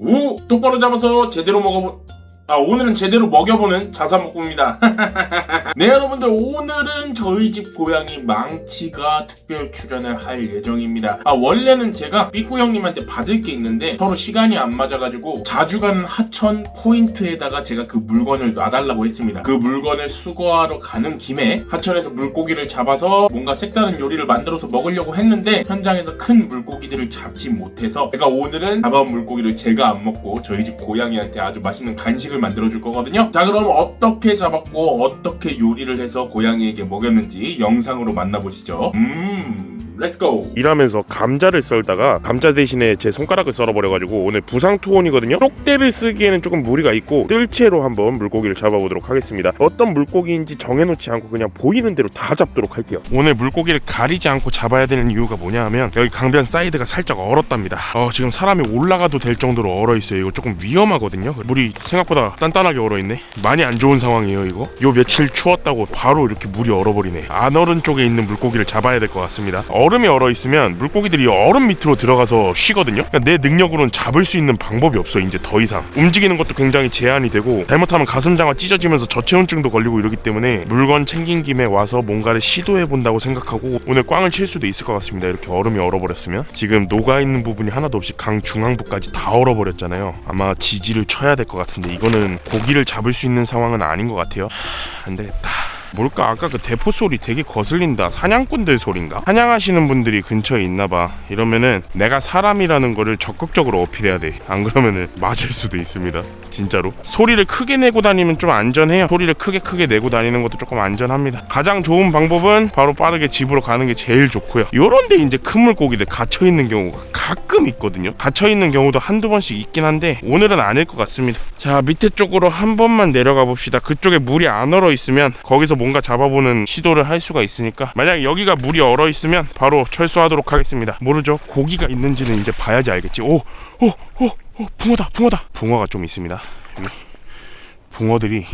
오 똑바로 잡아서 제대로 먹어보 아 오늘은 제대로 먹여보는 자사목구입니다. 네 여러분들 오늘은 저희 집 고양이 망치가 특별 출연을 할 예정입니다. 아 원래는 제가 삐꾸 형님한테 받을 게 있는데 서로 시간이 안 맞아가지고 자주 가는 하천 포인트에다가 제가 그 물건을 놔달라고 했습니다. 그 물건을 수거하러 가는 김에 하천에서 물고기를 잡아서 뭔가 색다른 요리를 만들어서 먹으려고 했는데 현장에서 큰 물고기들을 잡지 못해서 제가 오늘은 잡아온 물고기를 제가 안 먹고 저희 집 고양이한테 아주 맛있는 간식을 만들어 줄 거거든요. 자, 그럼 어떻게 잡았고 어떻게 요리를 해서 고양이에게 먹였는지 영상으로 만나보시죠. 음, 렛츠고. 일하면서 감자를 썰다가 감자 대신에 제 손가락을 썰어버려가지고 오늘 부상 투혼이거든요. 똑대를 쓰기에는 조금 무리가 있고 뜰채로 한번 물고기를 잡아보도록 하겠습니다. 어떤 물고기인지 정해놓지 않고 그냥 보이는 대로 다 잡도록 할게요. 오늘 물고기를 가리지 않고 잡아야 되는 이유가 뭐냐 하면 여기 강변 사이드가 살짝 얼었답니다. 어, 지금 사람이 올라가도 될 정도로 얼어 있어요. 이거 조금 위험하거든요. 물이 생각보다 단단하게 얼어 있네. 많이 안 좋은 상황이에요. 이거. 요 며칠 추웠다고 바로 이렇게 물이 얼어버리네. 안 얼은 쪽에 있는 물고기를 잡아야 될 것 같습니다. 얼 음이 얼어 있으면 물고기들이 얼음 밑으로 들어가서 쉬거든요. 그러니까 내 능력으로는 잡을 수 있는 방법이 없어. 이제 더 이상 움직이는 것도 굉장히 제한이 되고 잘못하면 가슴장화 찢어지면서 저체온증도 걸리고 이러기 때문에 물건 챙긴 김에 와서 뭔가를 시도해 본다고 생각하고 오늘 꽝을 칠 수도 있을 것 같습니다. 이렇게 얼음이 얼어버렸으면 지금 녹아 있는 부분이 하나도 없이 강 중앙부까지 다 얼어버렸잖아요. 아마 지지를 쳐야 될 것 같은데 이거는 고기를 잡을 수 있는 상황은 아닌 것 같아요. 하, 안 되겠다. 뭘까? 아까 그 대포 소리 되게 거슬린다. 사냥꾼들 소린가? 사냥하시는 분들이 근처에 있나봐. 이러면은 내가 사람이라는 거를 적극적으로 어필해야 돼 안 그러면은 맞을 수도 있습니다. 진짜로. 소리를 크게 내고 다니면 좀 안전해요. 소리를 크게 크게 내고 다니는 것도 조금 안전합니다. 가장 좋은 방법은 바로 빠르게 집으로 가는 게 제일 좋고요. 요런데 이제 큰 물고기들 갇혀 있는 경우가 가끔 있거든요. 갇혀 있는 경우도 한두 번씩 있긴 한데 오늘은 아닐 것 같습니다. 자 밑에 쪽으로 한 번만 내려가 봅시다. 그쪽에 물이 안 얼어 있으면 거기서 뭔가 잡아보는 시도를 할 수가 있으니까 만약 여기가 물이 얼어 있으면 바로 철수하도록 하겠습니다. 모르죠? 고기가 있는지는 이제 봐야지 알겠지. 오 오 오 오, 오, 붕어다 붕어다. 붕어가 좀 있습니다. 붕어들이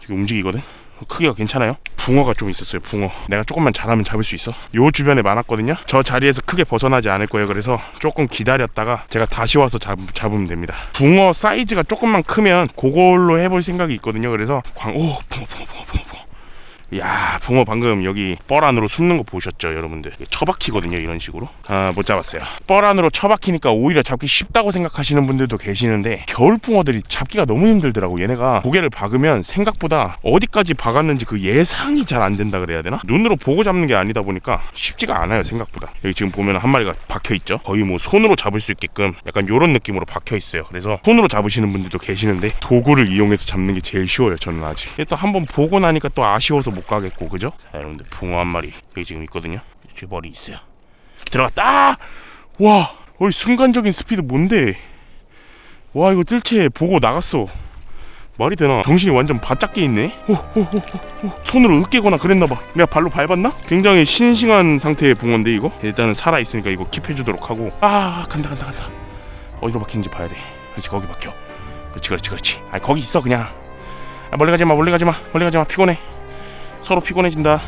지금 움직이거든 크기가 괜찮아요? 붕어가 좀 있었어요 붕어. 내가 조금만 잘하면 잡을 수 있어? 요 주변에 많았거든요? 저 자리에서 크게 벗어나지 않을 거예요. 그래서 조금 기다렸다가 제가 다시 와서 잡, 잡으면 됩니다. 붕어 사이즈가 조금만 크면 그걸로 해볼 생각이 있거든요. 그래서 광.. 오 붕어 붕어 붕어 붕어 야 붕어 방금 여기 뻘 안으로 숨는 거 보셨죠 여러분들? 처박히거든요 이런 식으로. 아 못 잡았어요. 뻘 안으로 처박히니까 오히려 잡기 쉽다고 생각하시는 분들도 계시는데 겨울 붕어들이 잡기가 너무 힘들더라고. 얘네가 고개를 박으면 생각보다 어디까지 박았는지 그 예상이 잘 안 된다 그래야 되나? 눈으로 보고 잡는 게 아니다 보니까 쉽지가 않아요 생각보다. 여기 지금 보면 한 마리가 박혀 있죠? 거의 뭐 손으로 잡을 수 있게끔 약간 요런 느낌으로 박혀 있어요. 그래서 손으로 잡으시는 분들도 계시는데 도구를 이용해서 잡는 게 제일 쉬워요 저는 아직. 또 한번 보고 나니까 또 아쉬워서 못 가겠고 그죠? 자, 여러분들 붕어 한 마리 여기 지금 있거든요. 제 머리 있어요. 들어갔다! 와 어이 순간적인 스피드 뭔데? 와 이거 뜰채 보고 나갔어. 말이 되나? 정신이 완전 바짝 깨 있네. 오, 오, 오, 오, 오. 손으로 으깨거나 그랬나 봐. 내가 발로 밟았나? 굉장히 싱싱한 상태의 붕어인데 이거? 일단은 살아 있으니까 이거 킵해주도록 하고. 아 간다 간다 간다. 어디로 박히는지 봐야 돼. 그렇지 거기 박혀. 그렇지 그렇지 그렇지. 아 거기 있어 그냥. 아, 멀리 가지 마 멀리 가지 마. 멀리 가지 마. 피곤해 서로 피곤해진다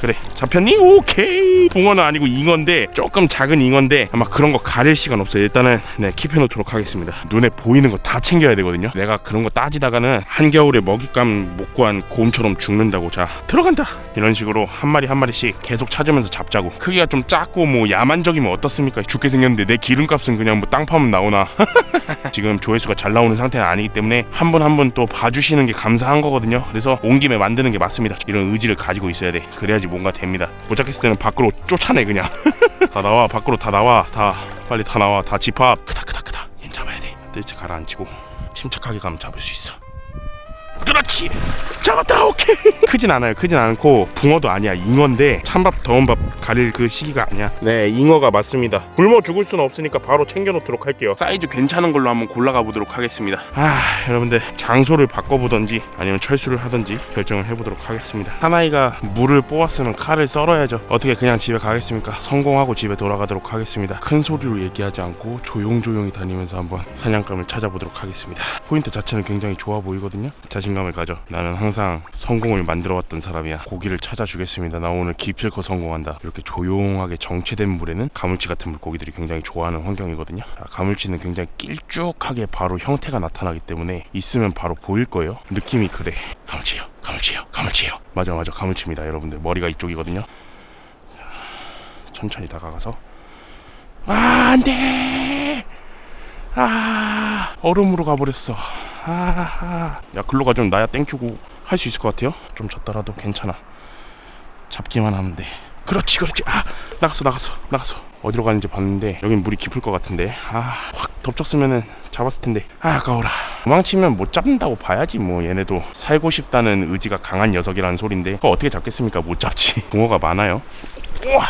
그래 잡혔니? 오케이. 붕어는 아니고 잉어인데 조금 작은 잉어인데 아마 그런 거 가릴 시간 없어요. 일단은 네 킵해놓도록 하겠습니다. 눈에 보이는 거 다 챙겨야 되거든요. 내가 그런 거 따지다가는 한겨울에 먹잇감 못 구한 곰처럼 죽는다고. 자 들어간다. 이런 식으로 한 마리 한 마리씩 계속 찾으면서 잡자고. 크기가 좀 작고 뭐 야만적이면 어떻습니까? 죽게 생겼는데 내 기름값은 그냥 뭐 땅 파면 나오나? 지금 조회수가 잘 나오는 상태는 아니기 때문에 한 번 한 번 또 봐주시는 게 감사한 거거든요. 그래서 온 김에 만드는 게 맞습니다. 이런 의지를 가지고 있어야 돼. 그래야지 뭔가 됩니다. 못 잡겠을 때는 밖으로 쫓아내 그냥. 다 나와 밖으로 다 나와. 다 빨리 다 나와. 다 집합. 크다 크다 크다. 얜 잡아야 돼. 뜰채 가라앉히고 침착하게 가면 잡을 수 있어. 그렇지 잡았다 오케이. 크진 않아요. 크진 않고 붕어도 아니야. 잉어인데 찬밥 더운 밥 가릴 그 시기가 아니야. 네 잉어가 맞습니다. 굶어 죽을 수는 없으니까 바로 챙겨놓도록 할게요. 사이즈 괜찮은 걸로 한번 골라가 보도록 하겠습니다. 아 여러분들 장소를 바꿔보던지 아니면 철수를 하던지 결정을 해보도록 하겠습니다. 사나이가 물을 뽑았으면 칼을 썰어야죠. 어떻게 그냥 집에 가겠습니까? 성공하고 집에 돌아가도록 하겠습니다. 큰 소리로 얘기하지 않고 조용조용히 다니면서 한번 사냥감을 찾아보도록 하겠습니다. 포인트 자체는 굉장히 좋아 보이거든요. 자신감을 가져. 나는 항상 항상 성공을 만들어 왔던 사람이야. 고기를 찾아주겠습니다. 나 오늘 기필코 성공한다. 이렇게 조용하게 정체된 물에는 가물치 같은 물고기들이 굉장히 좋아하는 환경이거든요. 아, 가물치는 굉장히 길쭉하게 바로 형태가 나타나기 때문에 있으면 바로 보일 거예요. 느낌이 그래. 가물치요, 가물치요, 가물치요. 맞아, 맞아, 가물치입니다, 여러분들. 머리가 이쪽이거든요. 천천히 다가가서 아, 안 돼! 아, 얼음으로 가버렸어. 아, 아. 야, 글로 가좀 나야 땡큐고 할 수 있을 것 같아요. 좀 졌더라도 괜찮아. 잡기만 하면 돼. 그렇지, 그렇지. 아, 나갔어, 나갔어, 나갔어. 어디로 가는지 봤는데 여긴 물이 깊을 것 같은데. 아, 확 덮쳤으면은 잡았을 텐데. 아, 아까워라. 도망치면 못 잡는다고 봐야지 뭐 얘네도 살고 싶다는 의지가 강한 녀석이라는 소린데 그거 어떻게 잡겠습니까? 못 잡지. 붕어가 많아요. 우와.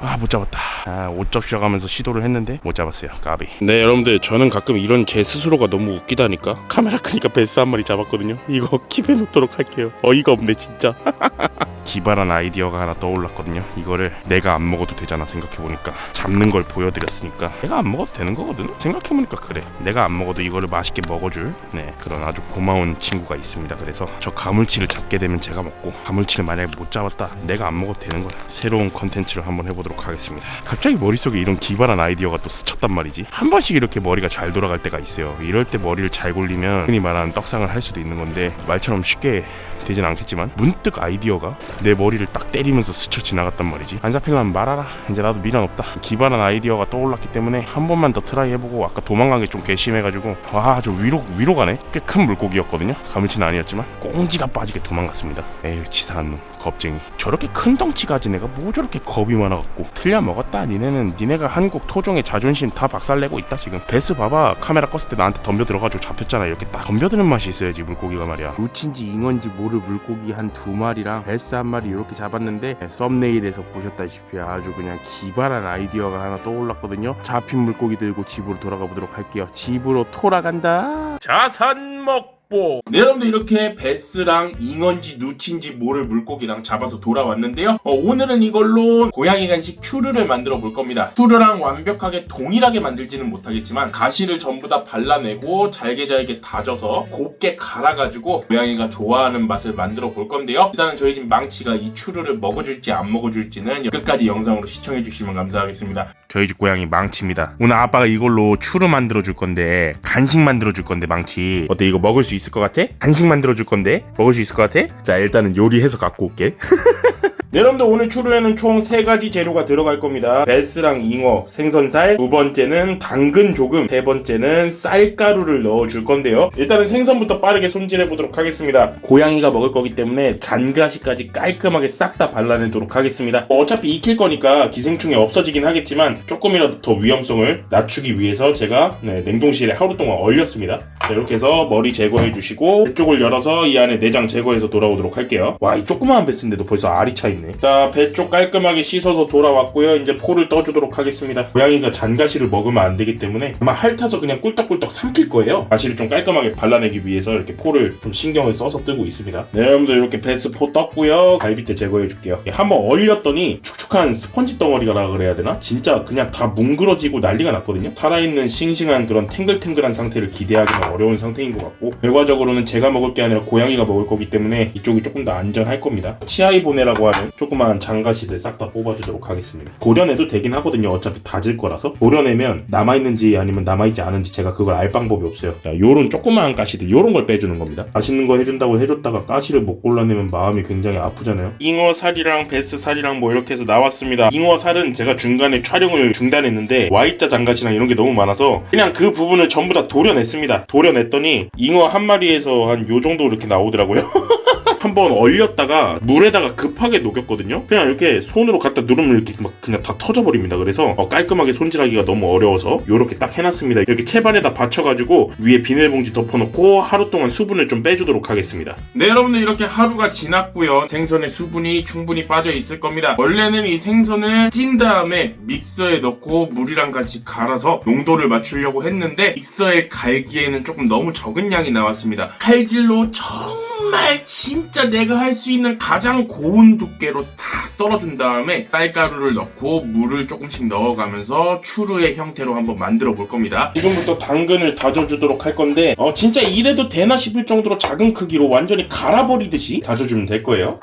아 못 잡았다. 아, 옷적 쉬어가면서 시도를 했는데 못 잡았어요. 까비. 네 여러분들 저는 가끔 이런 제 스스로가 너무 웃기다니까 카메라 크니까 베스 한 마리 잡았거든요. 이거 킵해 놓도록 할게요. 어이가 없네 진짜 기발한 아이디어가 하나 떠올랐거든요. 이거를 내가 안 먹어도 되잖아 생각해보니까. 잡는 걸 보여드렸으니까. 내가 안 먹어도 되는 거거든? 생각해보니까 그래. 내가 안 먹어도 이거를 맛있게 먹어줄. 네 그런 아주 고마운 친구가 있습니다. 그래서 저 가물치를 잡게 되면 제가 먹고 가물치를 만약에 못 잡았다 내가 안 먹어도 되는 거야 새로운 컨텐츠를 한번 해보도록 하겠습니다. 갑자기 머릿속에 이런 기발한 아이디어가 또 스쳤단 말이지. 한 번씩 이렇게 머리가 잘 돌아갈 때가 있어요. 이럴 때 머리를 잘 굴리면 흔히 말하는 떡상을 할 수도 있는 건데 말처럼 쉽게 되진 않겠지만 문득 아이디어가 내 머리를 딱 때리면서 스쳐 지나갔단 말이지. 안 잡히려면 말하라. 이제 나도 미련 없다. 기발한 아이디어가 떠올랐기 때문에 한 번만 더 트라이 해보고 아까 도망간 게좀 괘씸해가지고. 와 저 위로 위로 가네? 꽤 큰 물고기였거든요. 가물치는 아니었지만 꽁지가 빠지게 도망갔습니다. 에휴 치사한 놈 겁쟁이. 저렇게 큰 덩치 가진 애가 뭐 저렇게 겁이 많아갖고. 틀려 먹었다 니네는. 니네가 한국 토종의 자존심 다 박살내고 있다 지금. 베스 봐봐. 카메라 껐을 때 나한테 덤벼 들어가지고 잡혔잖아. 이렇게 딱 덤벼드는 맛이 있어야지 물고기가 말이야. 루친지 잉어인지 모를 물고기 한 두 마리랑 베스 한 마리 이렇게 잡았는데 썸네일에서 보셨다시피 아주 그냥 기발한 아이디어가 하나 떠올랐거든요. 잡힌 물고기 들고 집으로 돌아가 보도록 할게요. 집으로 돌아간다. 자산 먹 보 네, 여러분들 이렇게 베스랑 잉어인지 누친지 모를 물고기랑 잡아서 돌아왔는데요. 어, 오늘은 이걸로 고양이 간식 추르를 만들어 볼 겁니다. 추르랑 완벽하게 동일하게 만들지는 못하겠지만 가시를 전부 다 발라내고 잘게 잘게 다져서 곱게 갈아가지고 고양이가 좋아하는 맛을 만들어 볼 건데요. 일단은 저희 집 망치가 이 추르를 먹어줄지 안 먹어줄지는 끝까지 영상으로 시청해 주시면 감사하겠습니다. 저희 집 고양이 망치입니다. 오늘 아빠가 이걸로 추루 만들어 줄 건데 간식 만들어 줄 건데 망치 어때 이거 먹을 수 있을 것 같아? 간식 만들어 줄 건데 먹을 수 있을 것 같아? 자 일단은 요리해서 갖고 올게. 네, 여러분들 오늘 추루에는 총 세 가지 재료가 들어갈 겁니다. 베스랑 잉어, 생선살, 두 번째는 당근 조금, 세 번째는 쌀가루를 넣어줄 건데요. 일단은 생선부터 빠르게 손질해 보도록 하겠습니다. 고양이가 먹을 거기 때문에 잔가시까지 깔끔하게 싹 다 발라내도록 하겠습니다. 어차피 익힐 거니까 기생충이 없어지긴 하겠지만 조금이라도 더 위험성을 낮추기 위해서 제가 네, 냉동실에 하루 동안 얼렸습니다. 자, 이렇게 해서 머리 제거해 주시고 이쪽을 열어서 이 안에 내장 제거해서 돌아오도록 할게요. 와, 이 조그마한 베스인데도 벌써 알이 차 있네. 자, 배 쪽 깔끔하게 씻어서 돌아왔고요. 이제 포를 떠주도록 하겠습니다. 고양이가 잔가시를 먹으면 안 되기 때문에 아마 핥아서 그냥 꿀떡꿀떡 삼킬 거예요. 가시를 좀 깔끔하게 발라내기 위해서 이렇게 포를 좀 신경을 써서 뜨고 있습니다. 네, 여러분들 이렇게 베스 포 떴고요. 갈비뼈 제거해 줄게요. 예, 한번 얼렸더니 축축한 스펀지 덩어리가 그래야 되나? 진짜 그냥 다 뭉그러지고 난리가 났거든요. 살아있는 싱싱한 그런 탱글탱글한 상태를 기대하기는 어려운 상태인 것 같고 결과적으로는 제가 먹을 게 아니라 고양이가 먹을 거기 때문에 이쪽이 조금 더 안전할 겁니다. 치아이보네라고 하는 조그마한 장가시들 싹 다 뽑아주도록 하겠습니다. 도려내도 되긴 하거든요. 어차피 다질 거라서 도려내면 남아있는지 아니면 남아있지 않은지 제가 그걸 알 방법이 없어요. 자, 요런 조그마한 가시들 요런 걸 빼주는 겁니다. 맛있는 거 해준다고 해줬다가 가시를 못 골라내면 마음이 굉장히 아프잖아요. 잉어 살이랑 베스 살이랑 뭐 이렇게 해서 나왔습니다. 잉어 살은 제가 중간에 촬영을 중단했는데 Y자 장가시랑 이런 게 너무 많아서 그냥 그 부분을 전부 다 도려냈습니다. 도려냈더니 잉어 한 마리에서 한 요 정도 이렇게 나오더라고요. 한번 얼렸다가 물에다가 급하게 녹였거든요. 그냥 이렇게 손으로 갖다 누르면 이렇게 막 그냥 다 터져버립니다. 그래서 어, 깔끔하게 손질하기가 너무 어려워서 이렇게 딱 해놨습니다. 이렇게 채반에다 받쳐가지고 위에 비닐봉지 덮어놓고 하루 동안 수분을 좀 빼주도록 하겠습니다. 네, 여러분들 이렇게 하루가 지났고요. 생선의 수분이 충분히 빠져 있을 겁니다. 원래는 이 생선을 찐 다음에 믹서에 넣고 물이랑 같이 갈아서 농도를 맞추려고 했는데 믹서에 갈기에는 조금 너무 적은 양이 나왔습니다. 칼질로 정 말 진짜 내가 할 수 있는 가장 고운 두께로 다 썰어준 다음에 쌀가루를 넣고 물을 조금씩 넣어가면서 추루의 형태로 한번 만들어 볼 겁니다. 지금부터 당근을 다져주도록 할 건데 어, 진짜 이래도 되나 싶을 정도로 작은 크기로 완전히 갈아버리듯이 다져주면 될 거예요.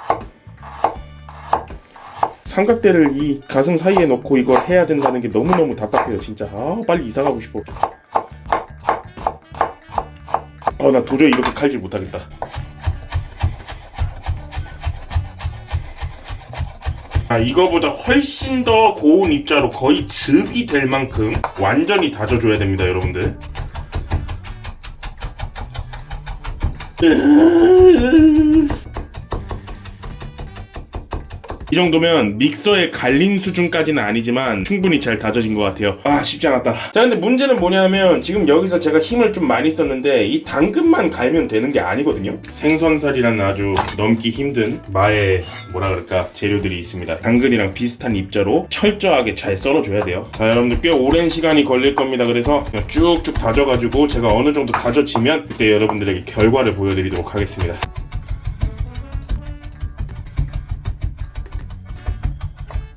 삼각대를 이 가슴 사이에 넣고 이걸 해야 된다는 게 너무너무 답답해요 진짜 아 빨리 이사 가고 싶어 아나 도저히 이렇게 칼질 못하겠다 아 이거보다 훨씬 더 고운 입자로 거의 즙이 될 만큼 완전히 다져줘야 됩니다 여러분들 이 정도면 믹서에 갈린 수준까지는 아니지만 충분히 잘 다져진 것 같아요. 아 쉽지 않았다. 자 근데 문제는 뭐냐면 지금 여기서 제가 힘을 좀 많이 썼는데 이 당근만 갈면 되는 게 아니거든요. 생선살이라는 아주 넘기 힘든 마의 뭐라 그럴까 재료들이 있습니다. 당근이랑 비슷한 입자로 철저하게 잘 썰어줘야 돼요. 자 여러분들 꽤 오랜 시간이 걸릴 겁니다. 그래서 그냥 쭉쭉 다져가지고 제가 어느 정도 다져지면 그때 여러분들에게 결과를 보여드리도록 하겠습니다.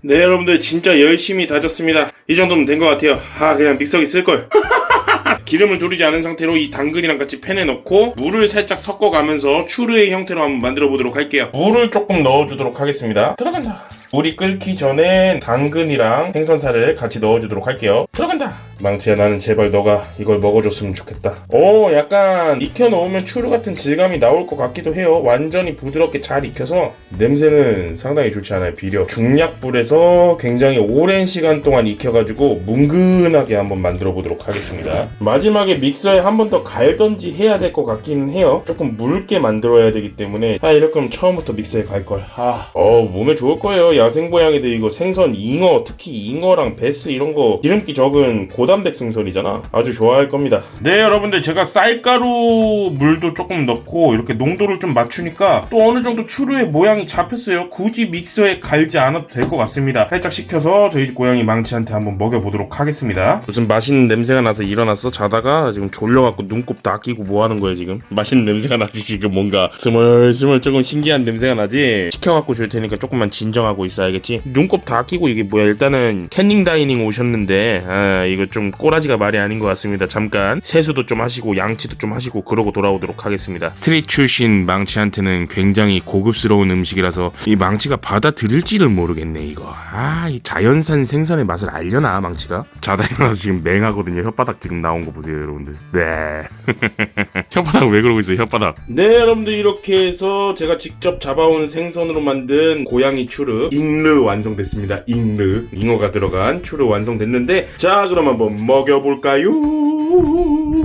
네 여러분들 진짜 열심히 다졌습니다. 이 정도면 된 것 같아요. 아 그냥 믹서기 쓸걸. 기름을 두르지 않은 상태로 이 당근이랑 같이 팬에 넣고 물을 살짝 섞어가면서 추르의 형태로 한번 만들어 보도록 할게요. 물을 조금 넣어주도록 하겠습니다. 들어간다. 물이 끓기 전에 당근이랑 생선살을 같이 넣어주도록 할게요. 들어간다 망치야 나는 제발 너가 이걸 먹어줬으면 좋겠다. 오 약간 익혀놓으면 추루 같은 질감이 나올 것 같기도 해요. 완전히 부드럽게 잘 익혀서. 냄새는 상당히 좋지 않아요 비려. 중약불에서 굉장히 오랜 시간 동안 익혀가지고 뭉근하게 한번 만들어 보도록 하겠습니다. 마지막에 믹서에 한 번 더 갈던지 해야 될 것 같기는 해요. 조금 묽게 만들어야 되기 때문에. 아 이럴 거면 처음부터 믹서에 갈걸. 아, 어 몸에 좋을 거예요. 야생고양이들 이거 생선 잉어 특히 잉어랑 베스 이런 거 기름기 적은 고 단백 생선이잖아. 아주 좋아할 겁니다. 네 여러분들 제가 쌀가루 물도 조금 넣고 이렇게 농도를 좀 맞추니까 또 어느 정도 추루의 모양이 잡혔어요. 굳이 믹서에 갈지 않아도 될 것 같습니다. 살짝 식혀서 저희 집 고양이 망치한테 한번 먹여보도록 하겠습니다. 무슨 맛있는 냄새가 나서 일어났어? 자다가 지금 졸려갖고 눈곱 다 끼고 뭐 하는 거야 지금? 맛있는 냄새가 나지 지금 뭔가. 스멀스멀 조금 신기한 냄새가 나지? 시켜갖고 줄 테니까 조금만 진정하고 있어야겠지? 눈곱 다 끼고 이게 뭐야 일단은 캔닝 다이닝 오셨는데 아 이거 좀 꼬라지가 말이 아닌 것 같습니다. 잠깐 세수도 좀 하시고 양치도 좀 하시고 그러고 돌아오도록 하겠습니다. 스트릿 출신 망치한테는 굉장히 고급스러운 음식이라서 이 망치가 받아들일지를 모르겠네 이거. 아 이 자연산 생선의 맛을 알려나 망치가? 자다 일어나서 지금 맹하거든요. 혓바닥 지금 나온 거 보세요 여러분들. 네. 혓바닥 왜 그러고 있어요 혓바닥? 네 여러분들 이렇게 해서 제가 직접 잡아온 생선으로 만든 고양이 추르 잉르 완성됐습니다. 잉르. 잉어가 들어간 추르 완성됐는데 자 그럼 한번 먹여볼까요?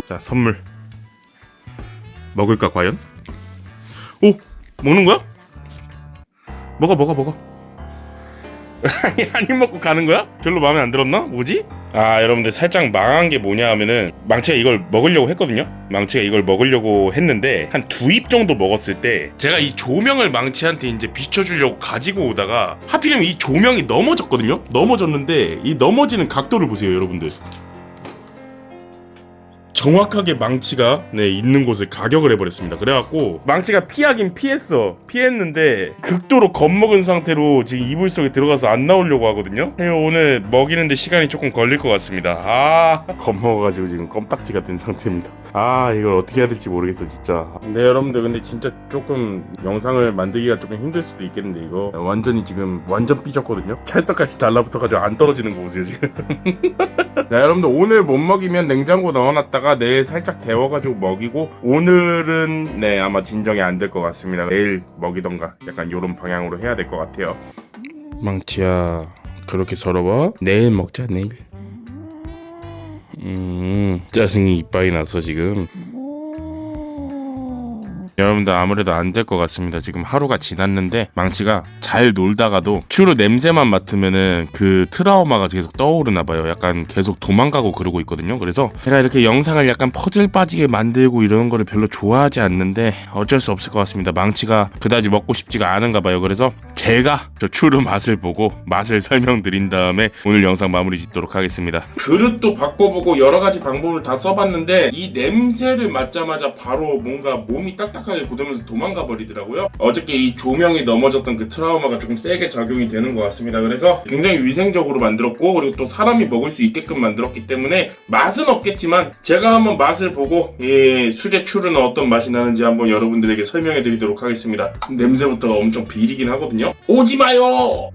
자 선물. 먹을까 과연? 오 먹는 거야? 먹어 먹어 먹어 한입 먹고 가는 거야? 별로 마음에 안 들었나? 뭐지? 아 여러분들 살짝 망한 게 뭐냐 하면은 망치가 이걸 먹으려고 했거든요 망치가 이걸 먹으려고 했는데 한 두 입 정도 먹었을 때 제가 이 조명을 망치한테 이제 비춰주려고 가지고 오다가 하필이면 이 조명이 넘어졌거든요 넘어졌는데 이 넘어지는 각도를 보세요 여러분들 정확하게 망치가 네 있는 곳을 가격을 해버렸습니다. 그래갖고 망치가 피하긴 피했어. 피했는데 극도로 겁먹은 상태로 지금 이불 속에 들어가서 안 나오려고 하거든요. 네, 오늘 먹이는데 시간이 조금 걸릴 것 같습니다. 아 겁먹어가지고 지금 껌딱지가 된 상태입니다. 아 이걸 어떻게 해야 될지 모르겠어 진짜. 네 여러분들 근데 진짜 조금 영상을 만들기가 조금 힘들 수도 있겠는데 이거 완전히 지금 완전 삐졌거든요. 찰떡같이 달라붙어가지고 안 떨어지는 거 보세요 지금. 자 여러분들 오늘 못 먹이면 냉장고 넣어놨다가 내일 살짝 데워가지고 먹이고 오늘은 네 아마 진정이 안 될 것 같습니다. 내일 먹이던가 약간 요런 방향으로 해야 될 것 같아요. 망치야 그렇게 서러워? 내일 먹자 내일. 음 짜증이 이빠이 났어 지금 여러분들 아무래도 안 될 것 같습니다. 지금 하루가 지났는데 망치가 잘 놀다가도 추루 냄새만 맡으면은 그 트라우마가 계속 떠오르나 봐요. 약간 계속 도망가고 그러고 있거든요. 그래서 제가 이렇게 영상을 약간 퍼즐 빠지게 만들고 이러는 거를 별로 좋아하지 않는데 어쩔 수 없을 것 같습니다. 망치가 그다지 먹고 싶지가 않은가 봐요. 그래서 제가 저 추루 맛을 보고 맛을 설명드린 다음에 오늘 영상 마무리 짓도록 하겠습니다. 그릇도 바꿔보고 여러 가지 방법을 다 써봤는데 이 냄새를 맡자마자 바로 뭔가 몸이 딱딱 딱딱하게 굳으면서 도망가 버리더라고요. 어저께 이 조명이 넘어졌던 그 트라우마가 조금 세게 작용이 되는 것 같습니다. 그래서 굉장히 위생적으로 만들었고 그리고 또 사람이 먹을 수 있게끔 만들었기 때문에 맛은 없겠지만 제가 한번 맛을 보고 이 수제 추르는 어떤 맛이 나는지 한번 여러분들에게 설명해 드리도록 하겠습니다. 냄새부터가 엄청 비리긴 하거든요. 오지 마요!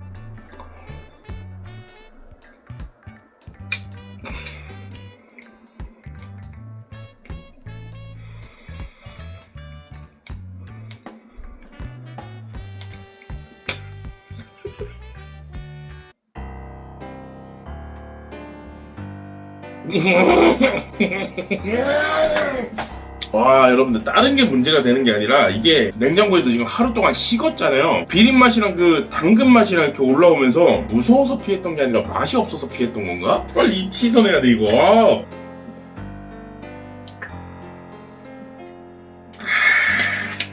와 여러분들 다른 게 문제가 되는 게 아니라 이게 냉장고에서 지금 하루 동안 식었잖아요 비린 맛이랑 그 당근 맛이랑 이렇게 올라오면서 무서워서 피했던 게 아니라 맛이 없어서 피했던 건가? 빨리 입 씻어내야 돼 이거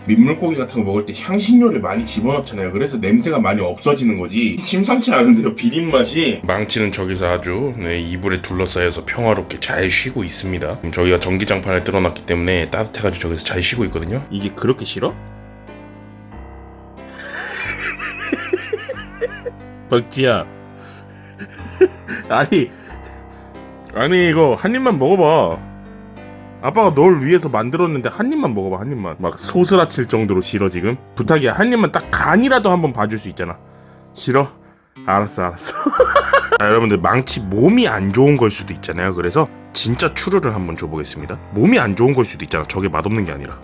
민물고기 같은 거 먹을 때 향신료를 많이 집어넣잖아요 그래서 냄새가 많이 없어지는 거지 심상치 않은데요 비린 맛이 망치는 저기서 아주 네, 이불에 둘러싸여서 평화롭게 잘 쉬고 있습니다. 저희가 전기장판을 뚫어놨기 때문에 따뜻해가지고 저기서 잘 쉬고 있거든요. 이게 그렇게 싫어? 박지야. 아니, 아니 이거 한 입만 먹어봐. 아빠가 널 위해서 만들었는데 한 입만 먹어봐 한 입만. 막 소스라칠 정도로 싫어 지금. 부탁이야 한 입만 딱 간이라도 한번 봐줄 수 있잖아. 싫어? 알았어 알았어. 자, 여러분들 망치 몸이 안 좋은 걸 수도 있잖아요. 그래서 진짜 추루를 한번 줘보겠습니다. 몸이 안 좋은 걸 수도 있잖아. 저게 맛없는 게 아니라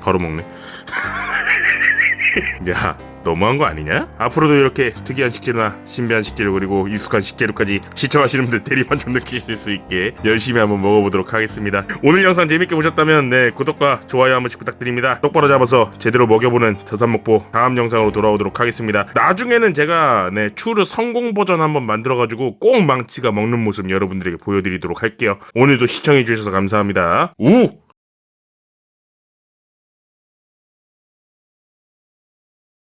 바로 먹네. 야 너무한 거 아니냐? 앞으로도 이렇게 특이한 식재료나 신비한 식재료 그리고 익숙한 식재료까지 시청하시는 분들 대리만족 느끼실 수 있게 열심히 한번 먹어보도록 하겠습니다. 오늘 영상 재밌게 보셨다면 네 구독과 좋아요 한 번씩 부탁드립니다. 똑바로 잡아서 제대로 먹여보는 저산먹보 다음 영상으로 돌아오도록 하겠습니다. 나중에는 제가 네 추르 성공 버전 한번 만들어가지고 꼭 망치가 먹는 모습 여러분들에게 보여드리도록 할게요. 오늘도 시청해주셔서 감사합니다. 우!